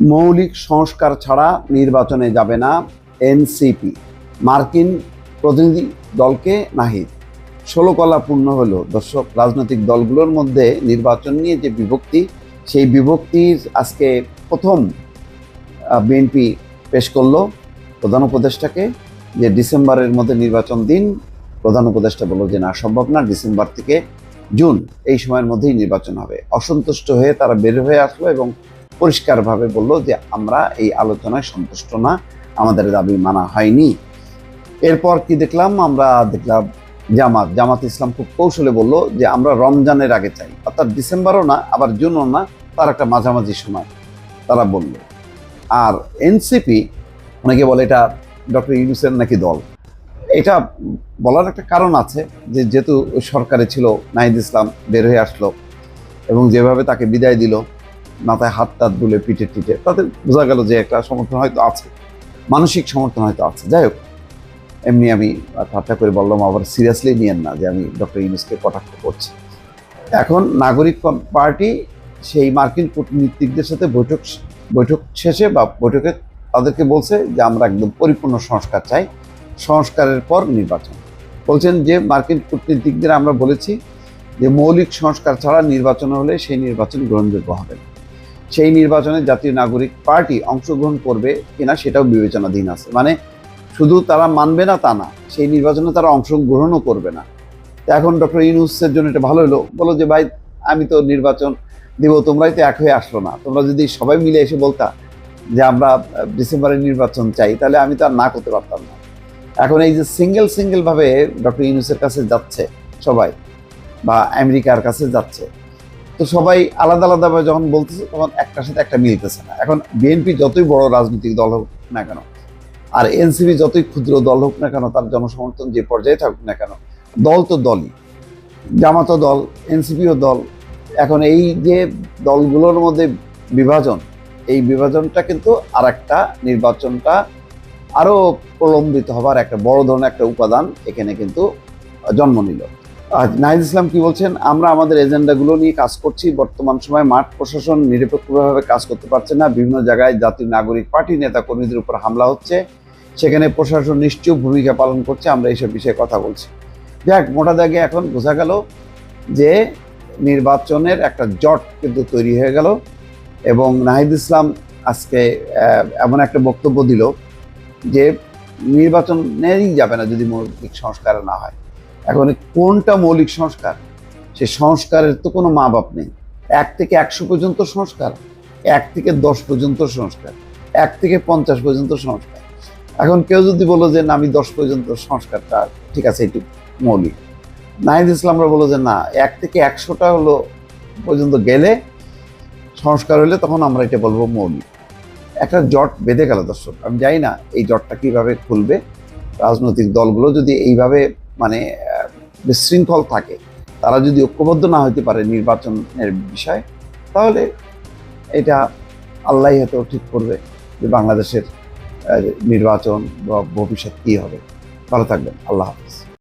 মৌলিক সংস্কার ছাড়া নির্বাচনে যাবে না এনসিপি। মার্কিন প্রতিনিধি দলকে নাহিদ। ষোলো কলা পূর্ণ হলো। দর্শক, রাজনৈতিক দলগুলোর মধ্যে নির্বাচন নিয়ে যে বিভক্তি, সেই বিভক্তির আজকে প্রথম বিএনপি পেশ করল প্রধান উপদেষ্টাকে যে ডিসেম্বরের মধ্যে নির্বাচন দিন। প্রধান উপদেষ্টা বলল যে, না, সম্ভব না, ডিসেম্বর থেকে জুন, এই সময়ের মধ্যেই নির্বাচন হবে। অসন্তুষ্ট হয়ে তারা বের হয়ে আসলো এবং পরিষ্কারভাবে বলল যে আমরা এই আলোচনায় সন্তুষ্ট না, আমাদের দাবি মানা হয়নি। এরপর কি দেখলাম? আমরা দেখলাম জামাত জামাত ইসলাম খুব কৌশলে বলল যে আমরা রমজানের আগে চাই, অর্থাৎ ডিসেম্বরও না, আবার জুনও না, তার একটা মাঝামাঝি সময়, তারা বলল। আর এনসিপি, অনেকে বলে এটা ডক্টর ইউনুসের নাকি দল। এটা বলার একটা কারণ আছে যে যেহেতু সরকারে ছিল, নাহিদ ইসলাম বের হয়ে আসলো এবং যেভাবে তাকে বিদায় দিল মাথায় হাত টাত বুলে পিঠে টিটে তাতে বোঝা গেল যে একটা সমর্থন হয়তো আছে। মানসিক সমর্থন হয়তো আছে। যাই হোক, এমনি আমি ঠাট্টা করে বললাম, আবার সিরিয়াসলি নিয়েন না যে আমি ডক্টর ইউনুসকে কটাক্ষ করছি। এখন নাগরিক পার্টি সেই মার্কিন কূটনীতিকদের সাথে বৈঠক বৈঠক শেষে বা বৈঠকে তাদেরকে বলছে যে আমরা একদম পরিপূর্ণ সংস্কার চাই। সংস্কারের পর নির্বাচন। বলছেন যে মার্কিন কূটনীতিকদের আমরা বলেছি যে মৌলিক সংস্কার ছাড়া নির্বাচন হলে সেই নির্বাচন গ্রহণযোগ্য হবে না। সেই নির্বাচনে জাতীয় নাগরিক পার্টি অংশগ্রহণ করবে কিনা সেটাও বিবেচনাধীন আছে। মানে শুধু তারা মানবে না তা না, সেই নির্বাচনে তারা অংশগ্রহণও করবে না। এখন ডক্টর ইউনুসের জন্য এটা ভালো হলো। বলো যে, ভাই, আমি তো নির্বাচন দিব, তোমরাই তো এক হয়ে আসলো না। তোমরা যদি সবাই মিলে এসে বলতা যে, আমরা ডিসেম্বরের নির্বাচন চাই, তাহলে আমি তো আর না করতে পারতাম না। এখন এই যে সিঙ্গেল সিঙ্গেলভাবে ডক্টর ইউনুসের কাছে যাচ্ছে সবাই, বা আমেরিকার কাছে যাচ্ছে তো সবাই আলাদা আলাদাভাবে যখন বলতেছে, তখন একটার সাথে একটা মিলতেছে না। এখন বিএনপি যতই বড় রাজনৈতিক দল হোক না কেন, আর এনসিপি যতই ক্ষুদ্র দল হোক না কেন, তার জনসমর্থন যে পর্যায়ে থাকুক না কেন, দল তো দলই। জামাতও দল এনসিপিও দল। এখন এই যে দলগুলোর মধ্যে বিভাজন, এই বিভাজনটা কিন্তু আর একটা নির্বাচনটা আরও প্রলম্বিত হবার একটা বড় ধরনের একটা উপাদান এখানে কিন্তু জন্ম নিল। নাহিদ ইসলাম কি বলছেন? আমরা আমাদের এজেন্ডাগুলো নিয়ে কাজ করছি। বর্তমান সময় মাঠ প্রশাসন নিরপেক্ষভাবে কাজ করতে পারছে না। বিভিন্ন জায়গায় জাতীয় নাগরিক পার্টি নেতা কর্মীদের উপর হামলা হচ্ছে। সেখানে প্রশাসন নিশ্চয় ভূমিকা পালন করছে। আমরা এইসব বিষয়ে কথা বলছি। যাক, মোটা দাগে এখন বোঝা গেল যে নির্বাচনের একটা জট কিন্তু তৈরি হয়ে গেল এবং নাহিদ ইসলাম আজকে এমন একটা বক্তব্য দিল যে নির্বাচনেরই যাবে না যদি মৌলিক সংস্কার না হয়। এখন কোনটা মৌলিক সংস্কার? সে সংস্কারের তো কোনো মা বাপ নেই। এক থেকে একশো পর্যন্ত সংস্কার, এক থেকে দশ পর্যন্ত সংস্কার, এক থেকে পঞ্চাশ পর্যন্ত সংস্কার। এখন কেউ যদি বলো যে না, আমি দশ পর্যন্ত সংস্কারটা, ঠিক আছে, এটি মৌলিক। নাহিদ ইসলামরা বলো যে না, এক থেকে একশোটা হলো পর্যন্ত গেলে সংস্কার হলে তখন আমরা এটা বলব মৌলিক। একটা জট বেঁধে গেল দর্শক, আমি জানি না এই জটটা কীভাবে খুলবে। রাজনৈতিক দলগুলো যদি এইভাবে মানে বিশৃঙ্খল থাকে, তারা যদি ঐক্যবদ্ধ না হতে পারে নির্বাচনের বিষয়ে, তাহলে এটা আল্লাহ হয়তো ঠিক করবে যে বাংলাদেশের নির্বাচন বা ভবিষ্যৎ কী হবে। ভালো থাকবেন। আল্লাহ হাফিজ।